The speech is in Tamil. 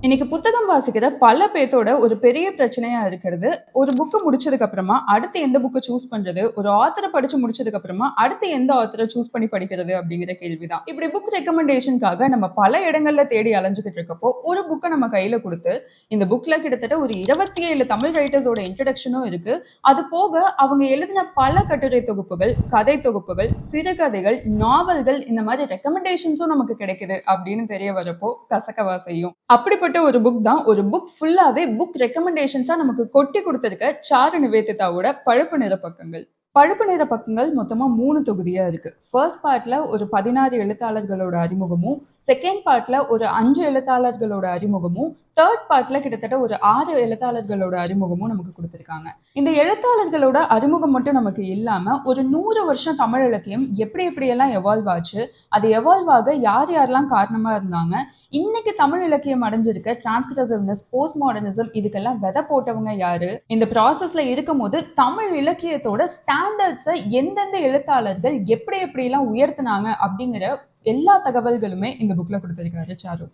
இன்னைக்கு புத்தகம் வாசிக்கிற பல பேர்த்தோட ஒரு பெரிய பிரச்சனையா இருக்கிறது. ஒரு புக்கு முடிச்சதுக்கு அப்புறமா அடுத்து எந்த புக்கை சூஸ் பண்றது? ஒரு ஆத்தரை படிச்சு முடிச்சதுக்கு அப்புறமா அடுத்து எந்த ஆத்தரை சூஸ் பண்ணி படிக்கிறது அப்படிங்கிற கேள்விதான். இப்படி புக் ரெக்கமெண்டேஷனுக்காக நம்ம பல இடங்கள்ல தேடி அலைஞ்சுக்கிட்டு இருக்கப்போ ஒரு புக்கை நம்ம கையில கொடுத்து இந்த புக்ல கிட்டத்தட்ட ஒரு இருபத்தி ஏழு தமிழ் ரைட்டர்ஸோட இன்ட்ரடக்ஷனும் இருக்கு. அது போக அவங்க எழுதின பல கட்டுரை தொகுப்புகள் கதை தொகுப்புகள் சிறுகதைகள் நாவல்கள் இந்த மாதிரி ரெக்கமெண்டேஷன்ஸும் நமக்கு கிடைக்குது அப்படின்னு தெரிய வரப்போ கசக்கவா செய்யும் அப்படிப்பட்ட ஒரு புக் தான். ஒரு புக் ஃபுல்லாவே புக் ரெக்கமெண்டேஷன்ஸா நமக்கு கொட்டி கொடுத்திருக்க சாரு நிவேதிதாவோட பழுப்பு நிற பக்கங்கள். பழுப்பு நிற பக்கங்கள் மொத்தமா மூணு தொகுதியா இருக்கு. ஃபர்ஸ்ட் பார்ட்ல ஒரு பதினாறு எழுத்தாளர்களோட அறிமுகமும் செகண்ட் பார்ட்ல ஒரு அஞ்சு எழுத்தாளர்களோட அறிமுகமும் தேர்ட் பார்ட்ல கிட்டத்தட்ட ஒரு ஆறு எழுத்தாளர்களோட அறிமுகமும் நமக்கு கொடுத்துருக்காங்க. இந்த எழுத்தாளர்களோட அறிமுகம் மட்டும் நமக்கு இல்லாம ஒரு நூறு வருஷம் தமிழ் இலக்கியம் எப்படி எப்படியெல்லாம் எவால்வ் ஆச்சு அது எவால்வ் ஆக யார் யாரெல்லாம் காரணமா இருந்தாங்க இன்னைக்கு தமிழ் இலக்கியம் அடைஞ்சிருக்க டிரான்ஸ்கிரிசிவ்னஸ் போஸ்ட் மாடர்னிசம் இதுக்கெல்லாம் விதை போட்டவங்க யாரு? இந்த ப்ராசஸ்ல இருக்கும் போது தமிழ் இலக்கியத்தோட ஸ்டாண்டர்ட்ஸை எந்தெந்த எழுத்தாளர்கள் எப்படி எப்படி எல்லாம் உயர்த்தினாங்க அப்படிங்கிற எல்லா தகவல்களுமே இந்த புக்ல கொடுத்திருக்காரு சாரு.